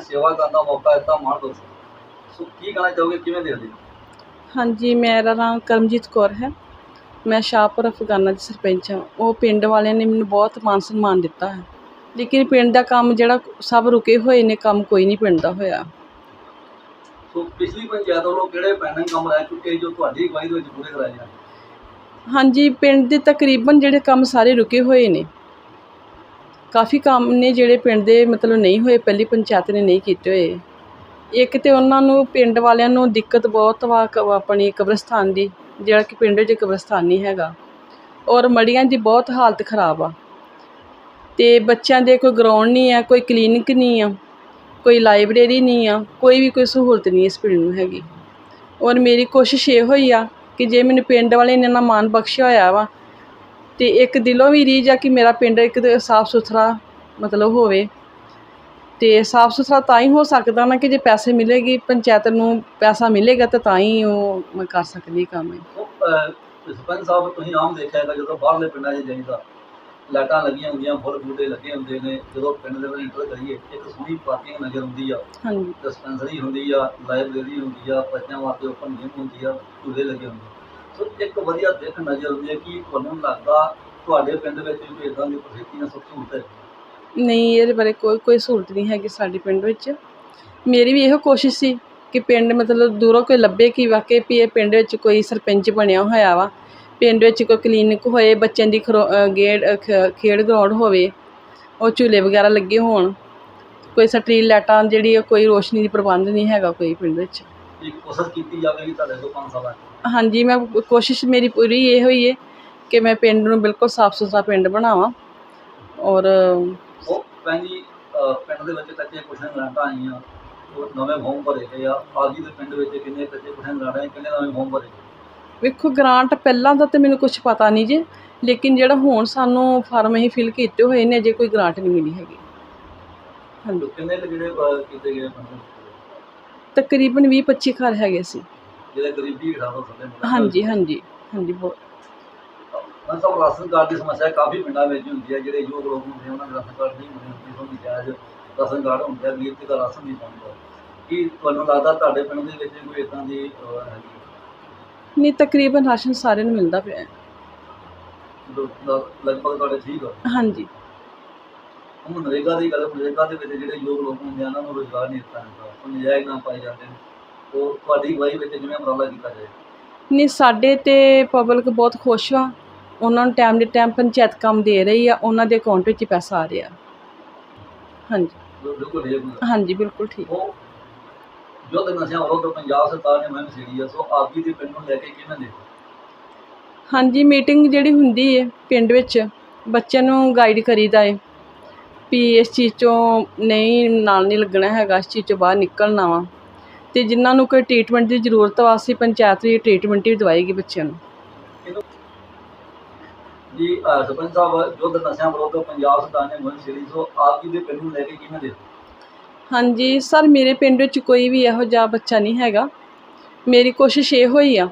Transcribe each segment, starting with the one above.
ਸੇਵਾ ਕਰਨ ਦਾ ਮੌਕਾ ਦਿੱਤਾ ਮਾਣ ਸੋ ਕੀ ਕਹਿਣਾ ਚਾਹੋਗੇ ਕਿਵੇਂ ਦੇਖਦੇ ਹੋ? ਹਾਂਜੀ ਮੇਰਾ ਨਾਮ ਕਰਮਜੀਤ ਕੌਰ ਹੈ। ਮੈਂ ਸ਼ਾਹਪੁਰ ਅਫਗਾਨਾ ਦੀ ਸਰਪੰਚ ਹਾਂ। ਉਹ ਪਿੰਡ ਵਾਲਿਆਂ ਨੇ ਮੈਨੂੰ ਬਹੁਤ ਮਾਨ ਸਨਮਾਨ ਦਿੱਤਾ ਹੈ। ਲੇਕਿਨ ਪਿੰਡ ਦਾ ਕੰਮ ਜਿਹੜਾ ਸਭ ਰੁਕੇ ਹੋਏ ਨੇ ਕੰਮ ਕੋਈ ਨਹੀਂ ਪਿੰਡ ਦਾ ਹੋਇਆ। ਸੋ ਪਿਛਲੀ ਪੰਚਾਇਤ ਵੱਲੋਂ ਕਿਹੜੇ ਪੈਂਡਿੰਗ ਕੰਮ ਰਹਿ ਚੁੱਕੇ ਜੋ ਤੁਹਾਡੀ ਅਗਵਾਈ ਦੇ ਵਿੱਚ ਪੂਰੇ ਕਰਾਏ ਜਾਣ ਹਾਂਜੀ ਪਿੰਡ ਦੇ ਤਕਰੀਬਨ ਜਿਹੜੇ ਕੰਮ ਸਾਰੇ ਰੁਕੇ ਹੋਏ ਨੇ। ਕਾਫੀ ਕੰਮ ਨੇ ਜਿਹੜੇ ਪਿੰਡ ਦੇ ਮਤਲਬ ਨਹੀਂ ਹੋਏ, ਪਹਿਲੀ ਪੰਚਾਇਤ ਨੇ ਨਹੀਂ ਕੀਤੇ ਹੋਏ। ਇੱਕ ਤਾਂ ਉਹਨਾਂ ਨੂੰ ਪਿੰਡ ਵਾਲਿਆਂ ਨੂੰ ਦਿੱਕਤ ਬਹੁਤ ਵਾ ਕ- ਆਪਣੀ ਕਬਰਸਤਾਨ ਦੀ, ਜਿਹੜਾ ਕਿ ਪਿੰਡ ਵਿੱਚ ਕਬਰਸਤਾਨ ਨਹੀਂ ਹੈਗਾ। ਔਰ ਮੜੀਆਂ ਦੀ ਬਹੁਤ ਹਾਲਤ ਖਰਾਬ ਆ। ਅਤੇ ਬੱਚਿਆਂ ਦੇ ਕੋਈ ਗਰਾਊਂਡ ਨਹੀਂ ਆ, ਕੋਈ ਕਲੀਨਿਕ ਨਹੀਂ ਆ, ਕੋਈ ਲਾਇਬ੍ਰੇਰੀ ਨਹੀਂ ਆ, ਕੋਈ ਵੀ ਕੋਈ ਸਹੂਲਤ ਨਹੀਂ ਇਸ ਪਿੰਡ ਨੂੰ ਹੈਗੀ। ਔਰ ਮੇਰੀ ਕੋਸ਼ਿਸ਼ ਇਹ ਹੋਈ ਆ ਕਿ ਜੇ ਮੈਨੂੰ ਪਿੰਡ ਵਾਲੇ ਨੇ ਨਾ ਮਾਣ ਬਖਸ਼ਿਆ ਹੋਇਆ ਵਾ ਤੇ ਇੱਕ ਦਿਲੋਂ ਵੀ ਰੀਝ ਆ ਕਿ ਮੇਰਾ ਪਿੰਡ ਇੱਕ ਸਾਫ਼ ਸੁਥਰਾ ਮਤਲਬ ਹੋਵੇ। ਤੇ ਸਾਫ਼ ਸੁਥਰਾ ਤਾਂ ਹੀ ਹੋ ਸਕਦਾ ਨਾ ਕਿ ਜੇ ਪੈਸੇ ਮਿਲੇਗੀ ਪੰਚਾਇਤ ਨੂੰ ਪੈਸਾ ਮਿਲੇਗਾ ਤਾਂ ਤਾਂ ਹੀ ਉਹ ਮੈਂ ਕਰ ਸਕਦੀ ਕੰਮ ਸਰਪੰਚ ਸਾਹਿਬ ਤੁਸੀਂ ਆਮ ਦੇਖਿਆ ਹੈਗਾ ਜਦੋਂ ਬਾਹਰਲੇ ਪਿੰਡਾਂ 'ਚ ਜਾਈਦਾ ਲਾਈਟਾਂ ਲੱਗੀਆਂ ਹੁੰਦੀਆਂ ਫੁੱਲ ਬੂਟੇ ਲੱਗੇ ਹੁੰਦੇ ਨੇ ਜਦੋਂ ਪਿੰਡ ਦੇ ਵਿੱਚ ਇੰਟਰ ਕਰੀਏ ਇੱਕ ਸੋਹਣੀ ਪਾਰਕਿੰਗ ਨਜ਼ਰ ਆਉਂਦੀ ਆ। ਹਾਂਜੀ। ਡਿਸਪੈਂਸਰੀ ਹੁੰਦੀ ਆ ਲਾਇਬ੍ਰੇਰੀ ਹੁੰਦੀ ਆ ਬੱਚਿਆਂ ਵਾਸਤੇ ਓਪਨ ਜਿਮ ਹੁੰਦੀ ਆ ਝੂਲੇ ਲੱਗੇ ਹੁੰਦੇ ਇੱਕ ਵਧੀਆ ਦੇਖ ਨਜ਼ਰ ਆਉਂਦੀ ਹੈ ਕਿ ਤੁਹਾਨੂੰ ਲੱਗਦਾ ਤੁਹਾਡੇ ਪਿੰਡ ਵਿੱਚ ਵੀ ਇਦਾਂ ਦੀ ਪ੍ਰਸਿੱਧੀ ਨਾਲ ਸੁੱਖ ਸਹੂਲਤ ਹੈ ਨਹੀਂ ਇਹਦੇ ਬਾਰੇ ਕੋਈ ਕੋਈ ਸਹੂਲਤ ਨਹੀਂ ਹੈਗੀ ਸਾਡੇ ਪਿੰਡ ਵਿੱਚ। ਮੇਰੀ ਵੀ ਇਹੋ ਕੋਸ਼ਿਸ਼ ਸੀ ਕਿ ਪਿੰਡ ਮਤਲਬ ਦੂਰੋਂ ਕੋਈ ਲੱਭੇ ਕਿ ਵਾਕਈ ਵੀ ਇਹ ਪਿੰਡ ਵਿੱਚ ਕੋਈ ਸਰਪੰਚ ਬਣਿਆ ਹੋਇਆ ਵਾ। ਪਿੰਡ ਵਿੱਚ ਕੋਈ ਕਲੀਨਿਕ ਹੋਏ ਬੱਚਿਆਂ ਦੀ ਗੇੜ ਖੇਡ ਗਰਾਊਂਡ ਹੋਵੇ ਉਹ ਝੂਲੇ ਵਗੈਰਾ ਲੱਗੇ ਹੋਣ। ਕੋਈ ਸਟਰੀਟ ਲਾਈਟਾਂ ਜਿਹੜੀ ਕੋਈ ਰੋਸ਼ਨੀ ਦੀ ਪ੍ਰਬੰਧ ਨਹੀਂ ਹੈਗਾ ਕੋਈ ਪਿੰਡ ਵਿੱਚ। ਇੱਕ ਕੋਸ਼ਿਸ਼ ਕੀਤੀ ਜਾਵੇਗੀ ਤੁਹਾਡੇ ਤੋਂ 5 ਸਾਲਾਂ ਹਾਂਜੀ ਮੈਂ ਕੋਸ਼ਿਸ਼ ਮੇਰੀ ਪੂਰੀ ਇਹ ਹੋਈ ਹੈ ਕਿ ਮੈਂ ਪਿੰਡ ਨੂੰ ਬਿਲਕੁਲ ਸਾਫ਼ ਸੁਥਰਾ ਪਿੰਡ ਬਣਾਵਾਂ ਔਰ ਉਹ ਭੈਣ ਜੀ ਅਹ ਪਿੰਡ ਦੇ ਵਿੱਚ ਕੱਚੇ ਕੁਛ ਗ੍ਰਾਂਟਾਂ ਆਈਆਂ ਉਹ ਨਵੇਂ ਫਾਰਮ ਭਰੇ ਗਏ ਆ। ਆਜੀ ਦੇ ਪਿੰਡ ਵਿੱਚ ਕਿੰਨੇ ਕੱਚੇ ਕੁਛ ਗ੍ਰਾਂਟਾਂ ਆਏ ਕਿੰਨੇ ਨਵੇਂ ਫਾਰਮ ਭਰੇ ਗਏ? ਵੇਖੋ ਗ੍ਰਾਂਟ ਪਹਿਲਾਂ ਦਾ ਤੇ ਮੈਨੂੰ ਕੁਝ ਪਤਾ ਨਹੀਂ ਜੇ ਲੇਕਿਨ ਜਿਹੜਾ ਹੁਣ ਸਾਨੂੰ ਫਾਰਮ ਅਸੀਂ ਫਿਲ ਕੀਤੇ ਹੋਏ ਨੇ ਅਜੇ ਕੋਈ ਗ੍ਰਾਂਟ ਨਹੀਂ ਮਿਲੀ ਹੈਗੀ। ਹਾਂਜੀ। ਕਿੰਨੇ ਜਿਹੜੇ ਕੀਤੇ ਗਏ? ਤਕਰੀਬਨ 20 25 ਘਰ ਹੈਗੇ ਸੀ। ਜਿਹੜੇ ਗਰੀਬੀ ਥੱਲੇ ਮਿਲਣ ਹਾਂਜੀ ਹਾਂਜੀ ਹਾਂਜੀ ਬਹੁਤ। ਮੈਂ ਸਭ ਰਾਸ਼ਨ ਕਾਰਡ ਦੀ ਸਮੱਸਿਆ ਕਾਫੀ ਪਿੰਡਾਂ ਵਿੱਚ ਹੁੰਦੀ ਹੈ ਜਿਹੜੇ ਯੋਗ ਲੋਕ ਹੁੰਦੇ ਉਹਨਾਂ ਦੇ ਰਾਸ਼ਨ ਕਾਰਡ ਨਹੀਂ ਹੁੰਦੇ ਹੁੰਦੀ ਤੋਂ ਜਾਇਜ਼ ਰਾਸ਼ਨ ਕਾਰਡ ਹੁੰਦੇ ਆ ਗਰੀਬ ਤੇ ਰਾਸ਼ਨ ਨਹੀਂ ਪਾਉਂਦਾ ਕੀ ਤੁਹਾਨੂੰ ਲੱਗਦਾ ਤੁਹਾਡੇ ਪਿੰਡ ਦੇ ਵਿੱਚ ਕੋਈ ਇਦਾਂ ਦੀ ਹੈਗੀ ਨਹੀਂ ਤਕਰੀਬਨ ਰਾਸ਼ਨ ਸਾਰਿਆਂ ਨੂੰ ਮਿਲਦਾ ਪਿਆ ਹੈ। ਲਗਭਗ ਤੁਹਾਡੇ ਠੀਕ ਆ ਹਾਂਜੀ। ਹੁਣ ਨਰੇਗਾ ਦੀ ਗੱਲ ਨਰੇਗਾ ਦੇ ਵਿੱਚ ਜਿਹੜੇ ਯੋਗ ਲੋਕ ਹੁੰਦੇ ਆ ਉਹਨਾਂ ਨੂੰ ਰੋਜ਼ਗਾਰ ਨਹੀਂ ਦਿੱਤਾ ਜਾਂਦਾ ਉਹ ਨਜਾਇਜ਼ ਨਾ ਪਾਏ ਜਾਂਦੇ ਨੇ। ਉਹ ਤੁਹਾਡੀ ਅਗਵਾਈ ਵਿੱਚ ਜਿਵੇਂ ਉਪਰਾਲਾ ਕੀਤਾ ਜਾਏ? ਨਹੀਂ ਸਾਡੇ ਤੇ ਪਬਲਿਕ ਬਹੁਤ ਖੁਸ਼ ਵਾ ਉਹਨਾਂ ਨੂੰ ਟਾਈਮ ਦੇ ਟਾਈਮ ਪੰਚਾਇਤ ਕੰਮ ਦੇ ਰਹੀ ਆ। ਉਹਨਾਂ ਦੇ ਅਕਾਊਂਟ ਵਿੱਚ ਹੀ ਪੈਸਾ ਆ ਰਿਹਾ। ਹਾਂਜੀ। ਬਿਲਕੁਲ ਹਾਂਜੀ ਬਿਲਕੁਲ ਠੀਕ। ਉਹ ਜੋ ਤੇ ਨਸ਼ਿਆਂ ਵਿਰੁੱਧ ਪੰਜਾਬ ਸਰਕਾਰ ਨੇ ਮੁਹਿੰਮ ਛੇੜੀ ਆ। ਸੋ ਆਪ ਜੀ ਦੇ ਪਿੰਡ ਨੂੰ ਲੈ ਕੇ ਕਿਵੇਂ ਦੇਖੋ ਹਾਂਜੀ ਮੀਟਿੰਗ ਜਿਹੜੀ ਹੁੰਦੀ ਹੈ ਪਿੰਡ ਵਿੱਚ ਬੱਚਿਆਂ ਨੂੰ ਗਾਈਡ ਕਰੀਦਾ ਹੈ ਵੀ ਇਸ ਚੀਜ਼ ਚੋਂ ਨਹੀਂ ਨਾਲ ਨਹੀਂ ਲੱਗਣਾ ਹੈਗਾ ਇਸ ਚੀਜ਼ ਚੋਂ ਬਾਹਰ ਨਿਕਲਣਾ ਵਾ। ਤੇ ਜਿਨ੍ਹਾਂ ਨੂੰ ਕੋਈ ਟ੍ਰੀਟਮੈਂਟ ਦੀ ਜ਼ਰੂਰਤ ਵਾ ਅਸੀਂ ਪੰਚਾਇਤ ਵੀ ਟ੍ਰੀਟਮੈਂਟ ਹੀ ਦਵਾਏਗੀ ਬੱਚਿਆਂ ਨੂੰ। ਜੀ ਸਰਪੰਚ ਸਾਹਿਬ ਜੋ ਨਸ਼ਿਆਂ ਵਿਰੁੱਧ ਪੰਜਾਬ ਸਰਕਾਰ ਨੇ ਮੁਹਿੰਮ ਛੇੜੀ ਸੋ ਆਪ ਜੀ ਦੇ ਪਿੰਡ ਨੂੰ ਲੈ ਕੇ ਕਿਵੇਂ ਦੇਖੋ ਹਾਂਜੀ ਸਰ ਮੇਰੇ ਪਿੰਡ ਵਿੱਚ ਕੋਈ ਵੀ ਇਹੋ ਜਿਹਾ ਬੱਚਾ ਨਹੀਂ ਹੈਗਾ। ਮੇਰੀ ਕੋਸ਼ਿਸ਼ ਇਹ ਹੋਈ ਆ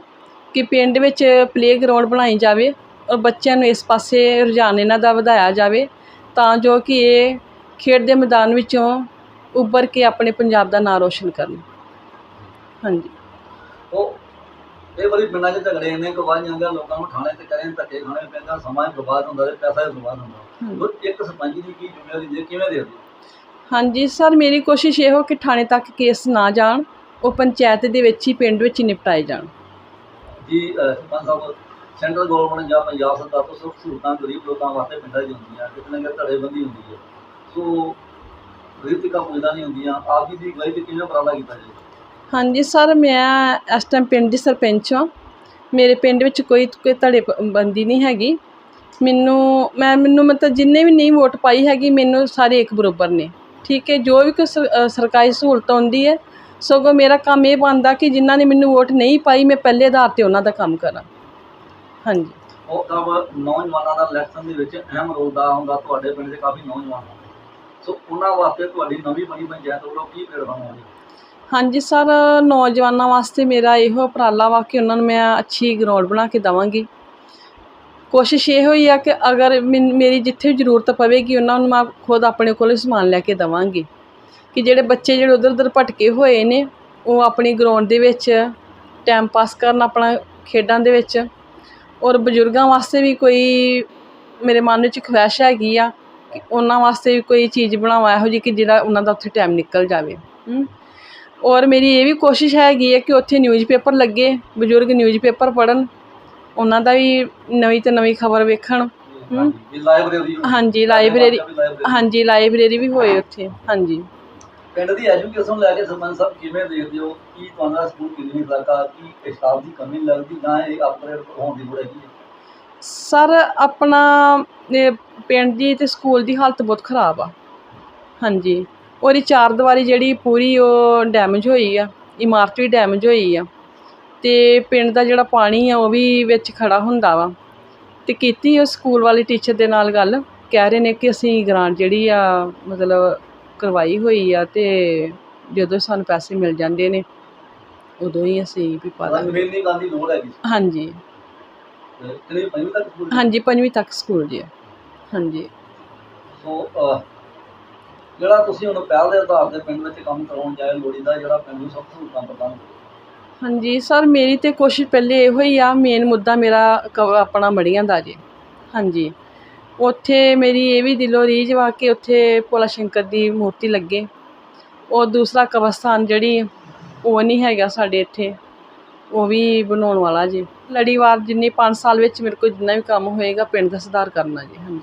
ਕਿ ਪਿੰਡ ਵਿੱਚ ਪਲੇਗਰਾਉਂਡ ਬਣਾਈ ਜਾਵੇ ਔਰ ਬੱਚਿਆਂ ਨੂੰ ਇਸ ਪਾਸੇ ਰੁਝਾਨ ਇਹਨਾਂ ਦਾ ਵਧਾਇਆ ਜਾਵੇ ਤਾਂ ਜੋ ਕਿ ਇਹ ਖੇਡ ਦੇ ਮੈਦਾਨ ਵਿੱਚੋਂ ਉੱਭਰ ਕੇ ਆਪਣੇ ਪੰਜਾਬ ਦਾ ਨਾਂ ਰੋਸ਼ਨ ਕਰਨ। ਹਾਂਜੀ। ਉਹ ਇਹ ਵਾਰੀ ਪਿੰਡਾਂ 'ਚ ਝਗੜੇ ਇੰਨੇ ਕੁ ਵੱਧ ਜਾਂਦੇ ਆ ਲੋਕਾਂ ਨੂੰ ਥਾਣੇ ਤੇ ਕਰੇ ਧੱਕੇ ਖਾਣੇ ਪੈਂਦਾ ਸਮਾਂ ਹੀ ਬਰਬਾਦ ਹੁੰਦਾ ਤੇ ਪੈਸਾ ਹੀ ਬਰਬਾਦ ਹੁੰਦਾ। ਉਹ ਇੱਕ ਸਰਪੰਚ ਦੀ ਕੀ ਜ਼ਿੰਮੇਵਾਰੀ ਜੇ ਕਿਵੇਂ ਹੋ? ਹਾਂਜੀ ਸਰ ਮੇਰੀ ਕੋਸ਼ਿਸ਼ ਇਹੋ ਕਿ ਥਾਣੇ ਤੱਕ ਕੇਸ ਨਾ ਜਾਣ ਉਹ ਪੰਚਾਇਤ ਦੇ ਵਿੱਚ ਹੀ ਪਿੰਡ ਵਿੱਚ ਹੀ ਨਿਪਟਾਏ ਜਾਣ। ਜੀ ਸਰਪੰਚ ਸਾਹਿਬ ਸੈਂਟਰਲ ਗਵਰਨਮੈਂਟ ਜਾਂ ਪੰਜਾਬ ਸਰਕਾਰ ਤੋਂ ਸੁੱਖ ਸਹੂਲਤਾਂ ਗਰੀਬ ਲੋਕਾਂ ਵਾਸਤੇ ਪਿੰਡਾਂ 'ਚ ਹੁੰਦੀਆਂ ਕਿਤੇ ਨਾ ਧੜੇਬੰਦੀ ਹੁੰਦੀ ਹੈ। ਸੋ ਗਰੀਬ ਤੱਕ ਪਹੁੰਚਦਾ ਨਹੀਂ ਹੁੰਦੀਆਂ ਆਪ ਜੀ ਦੀ ਅਗਵਾਈ ਤੇ ਕਿਵੇਂ ਉਪਰਾਲਾ ਕੀਤਾ ਜਾਏ? ਹਾਂਜੀ ਸਰ, ਮੈਂ ਇਸ ਟਾਈਮ ਪਿੰਡ ਦੀ ਸਰਪੰਚ ਹਾਂ। ਮੇਰੇ ਪਿੰਡ ਵਿੱਚ ਕੋਈ ਕੋਈ ਧੜੇ ਬੰਦੀ ਨਹੀਂ ਹੈਗੀ। ਮੈਨੂੰ, ਮੈਂ, ਮੈਨੂੰ ਮਤਲਬ ਜਿੰਨੇ ਵੀ ਨਹੀਂ ਵੋਟ ਪਾਈ ਹੈਗੀ, ਮੈਨੂੰ ਸਾਰੇ ਇੱਕ ਬਰਾਬਰ ਨੇ। ਠੀਕ ਹੈ, ਜੋ ਵੀ ਕੋਈ ਸਰਕਾਰੀ ਸਹੂਲਤ ਆਉਂਦੀ ਹੈ, ਸਗੋਂ ਮੇਰਾ ਕੰਮ ਇਹ ਬਣਦਾ ਕਿ ਜਿਨ੍ਹਾਂ ਨੇ ਮੈਨੂੰ ਵੋਟ ਨਹੀਂ ਪਾਈ, ਮੈਂ ਪਹਿਲੇ ਆਧਾਰ ਤੇ ਉਹਨਾਂ ਦਾ ਕੰਮ ਕਰਾਂ। ਹਾਂਜੀ। ਉਹ ਕੰਮ ਨੌਜਵਾਨਾਂ ਦਾ ਇਲੈਕਸ਼ਨ ਦੇ ਵਿੱਚ ਅਹਿਮ ਰੋਲ ਦਾ ਹੁੰਦਾ, ਤੁਹਾਡੇ ਪਿੰਡ ਦੇ ਕਾਫੀ ਨੌਜਵਾਨ। ਸੋ ਉਹਨਾਂ ਵਾਸਤੇ ਤੁਹਾਡੀ ਨਵੀਂ ਬਣੀ ਪੰਚਾਇਤ ਵੱਲੋਂ ਕੀ ਪਲੇਟਫਾਰਮ ਹੋਵੇ ਹਾਂਜੀ ਸਰ, ਨੌਜਵਾਨਾਂ ਵਾਸਤੇ ਮੇਰਾ ਇਹੋ ਉਪਰਾਲਾ ਵਾ ਕਿ ਉਹਨਾਂ ਨੂੰ ਮੈਂ ਅੱਛੀ ਗਰਾਊਂਡ ਬਣਾ ਕੇ ਦੇਵਾਂਗੀ। ਕੋਸ਼ਿਸ਼ ਇਹ ਹੋਈ ਆ ਕਿ ਅਗਰ ਮੈਨ- ਮੇਰੀ ਜਿੱਥੇ ਵੀ ਜ਼ਰੂਰਤ ਪਵੇਗੀ, ਉਹਨਾਂ ਨੂੰ ਮੈਂ ਖੁਦ ਆਪਣੇ ਕੋਲ ਸਮਾਨ ਲੈ ਕੇ ਦੇਵਾਂਗੀ। ਕਿ ਜਿਹੜੇ ਬੱਚੇ ਜਿਹੜੇ ਉਧਰ ਉਧਰ ਭਟਕੇ ਹੋਏ ਨੇ, ਉਹ ਆਪਣੀ ਗਰਾਊਂਡ ਦੇ ਵਿੱਚ, ਟਾਈਮ ਪਾਸ ਕਰਨ ਆਪਣਾ ਖੇਡਾਂ ਦੇ ਵਿੱਚ, ਔਰ ਬਜ਼ੁਰਗਾਂ ਵਾਸਤੇ ਵੀ ਕੋਈ ਮੇਰੇ ਮਨ ਵਿੱਚ ਖੁਆਇਸ਼ ਹੈਗੀ ਆ ਕਿ ਉਹਨਾਂ ਵਾਸਤੇ ਵੀ ਕੋਈ ਚੀਜ਼ ਬਣਾਵਾਂ ਇਹੋ ਜਿਹੀ ਕਿ ਜਿਹੜਾ ਉਹਨਾਂ ਦਾ ਉੱਥੇ ਟਾਈਮ ਨਿਕਲ ਜਾਵੇ। ਔਰ ਮੇਰੀ ਇਹ ਵੀ ਕੋਸ਼ਿਸ਼ ਹੈਗੀ ਹੈ ਕਿ ਉੱਥੇ ਨਿਊਜ਼ਪੇਪਰ ਲੱਗੇ ਬਜ਼ੁਰਗ ਨਿਊਜ਼ਪੇਪਰ ਪੜ੍ਹਨ ਉਹਨਾਂ ਦਾ ਵੀ ਨਵੀਂ ਤੋਂ ਨਵੀਂ ਖਬਰ ਵੇਖਣ ਹਮ। ਇਹ ਲਾਇਬ੍ਰੇਰੀ ਹਾਂਜੀ ਲਾਇਬ੍ਰੇਰੀ ਹਾਂਜੀ ਲਾਇਬ੍ਰੇਰੀ ਵੀ ਹੋਏ ਉੱਥੇ ਹਾਂਜੀ। ਪਿੰਡ ਦੀ ਐਜੂਕੇਸ਼ਨ ਲੈ ਕੇ ਸਰਪੰਚ ਸਾਹਿਬ ਕਿਵੇਂ ਦੇਖਦੇ ਹੋ? ਕੀ ਤੁਹਾਡਾ ਸਕੂਲ ਕਿੰਨੀ ਲੱਗਾ? ਕੀ ਸਟਾਫ ਦੀ ਕਮੀ ਲੱਗਦੀ ਜਾਂ ਇਹ ਅਪਗ੍ਰੇਡ ਹੋਣ ਦੀ ਲੋੜ ਹੈਗੀ ਹੈ? ਸਰ ਆਪਣਾ ਇਹ ਪਿੰਡ ਦੀ ਤੇ ਸਕੂਲ ਦੀ ਹਾਲਤ ਬਹੁਤ ਖਰਾਬ ਆ। ਹਾਂਜੀ। ਉਹਦੀ ਚਾਰ ਦੀਵਾਰੀ ਜਿਹੜੀ ਪੂਰੀ ਉਹ ਡੈਮੇਜ ਹੋਈ ਆ ਇਮਾਰਤ ਵੀ ਡੈਮੇਜ ਹੋਈ ਆ। ਤੇ ਪਿੰਡ ਦਾ ਜਿਹੜਾ ਪਾਣੀ ਆ ਉਹ ਵੀ ਵਿੱਚ ਖੜਾ ਹੁੰਦਾ ਵਾ। ਤੇ ਕੀਤੀ ਉਹ ਸਕੂਲ ਵਾਲੇ ਟੀਚਰ ਦੇ ਨਾਲ ਗੱਲ ਕਹਿ ਰਹੇ ਨੇ ਕਿ ਅਸੀਂ ਗ੍ਰਾਂਟ ਜਿਹੜੀ ਆ ਮਤਲਬ ਕਰਵਾਈ ਹੋਈ ਆ ਤੇ ਜਦੋਂ ਸਾਨੂੰ ਪੈਸੇ ਮਿਲ ਜਾਂਦੇ ਨੇ ਉਦੋਂ ਹੀ ਅਸੀਂ ਵੀ ਪਾ ਦਾਂਗੇ। ਨਵੀਨੀ ਗੱਲ ਦੀ ਲੋੜ ਹੈਗੀ ਹਾਂਜੀ। ਕਿਹੜੀ ਪੰਜਵੀਂ ਤੱਕ ਸਕੂਲ ਹਾਂਜੀ ਪੰਜਵੀਂ ਤੱਕ ਸਕੂਲ ਜੀ ਹਾਂਜੀ। ਸੋ ਜਿਹੜਾ ਤੁਸੀਂ ਹੁਣ ਪਹਿਲ ਦੇ ਆਧਾਰ ਤੇ ਪਿੰਡ ਵਿੱਚ ਕੰਮ ਕਰਾਉਣ ਜਾਏ, ਲੋੜੀਂਦਾ ਜਿਹੜਾ ਪਿੰਡ ਨੂੰ ਸਭ ਤੋਂ ਕੰਮ ਪ੍ਰਦਾਨ ਕਰੇ। ਹਾਂਜੀ, ਸਰ, ਮੇਰੀ ਤੇ ਕੋਸ਼ਿਸ਼ ਪਹਿਲੇ ਇਹੋ ਹੀ ਆ ਮੇਨ ਮੁੱਦਾ ਮੇਰਾ ਕ- ਆਪਣਾ ਮੜੀਆਂ ਦਾ ਜੀ। ਹਾਂਜੀ। ਉੱਥੇ ਮੇਰੀ ਇਹ ਵੀ ਦਿਲੋਂ ਰੀਝ ਵਾ ਕਿ ਉੱਥੇ ਭੋਲਾ ਸ਼ੰਕਰ ਦੀ ਮੂਰਤੀ ਲੱਗੇ। ਉਹ ਦੂਸਰਾ ਕਬਰਸਤਾਨ ਜਿਹੜੀ, ਉਹ ਨਹੀਂ ਹੈਗਾ ਸਾਡੇ ਇੱਥੇ। ਉਹ ਵੀ ਬਣਾਉਣ ਵਾਲਾ ਜੀ। ਲੜੀਵਾਰ ਜਿੰਨੀ 5 ਸਾਲ ਵਿੱਚ ਮੇਰੇ ਕੋਲ ਜਿੰਨਾ ਵੀ ਕੰਮ ਹੋਏਗਾ, ਪਿੰਡ ਦਾ ਸੁਧਾਰ ਕਰਨਾ ਜੀ। ਹਾਂਜੀ।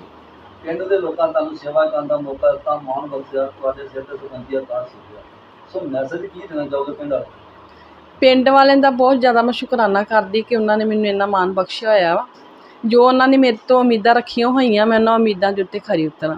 ਪਿੰਡ ਦੇ ਲੋਕਾਂ ਤੁਹਾਨੂੰ ਸੇਵਾ ਕਰਨ ਦਾ ਮੌਕਾ ਦਿੱਤਾ, ਮਾਣ ਬਖਸ਼ਿਆ ਤੁਹਾਡੇ ਸਿਰ ਤੇ ਸੁਗੰਧੀ ਅਕਾਰ ਸਿੱਖਿਆ ਸੋ ਮੈਸੇਜ ਕੀ ਦੇਣਾ ਚਾਹੋਗੇ ਪਿੰਡ ਵਾਲੇ ਪਿੰਡ ਵਾਲਿਆਂ ਦਾ ਬਹੁਤ ਜ਼ਿਆਦਾ ਮੈਂ ਸ਼ੁਕਰਾਨਾ ਕਰਦੀ ਕਿ ਉਹਨਾਂ ਨੇ ਮੈਨੂੰ ਇੰਨਾ ਮਾਣ ਬਖਸ਼ਿਆ ਹੋਇਆ ਵਾ। ਜੋ ਉਹਨਾਂ ਨੇ ਮੇਰੇ ਤੋਂ ਉਮੀਦਾਂ ਰੱਖੀਆਂ ਹੋਈਆਂ, ਮੈਂ ਉਹਨਾਂ ਉਮੀਦਾਂ ਦੇ ਉੱਤੇ ਖਰੀ ਉਤਰਾਂ।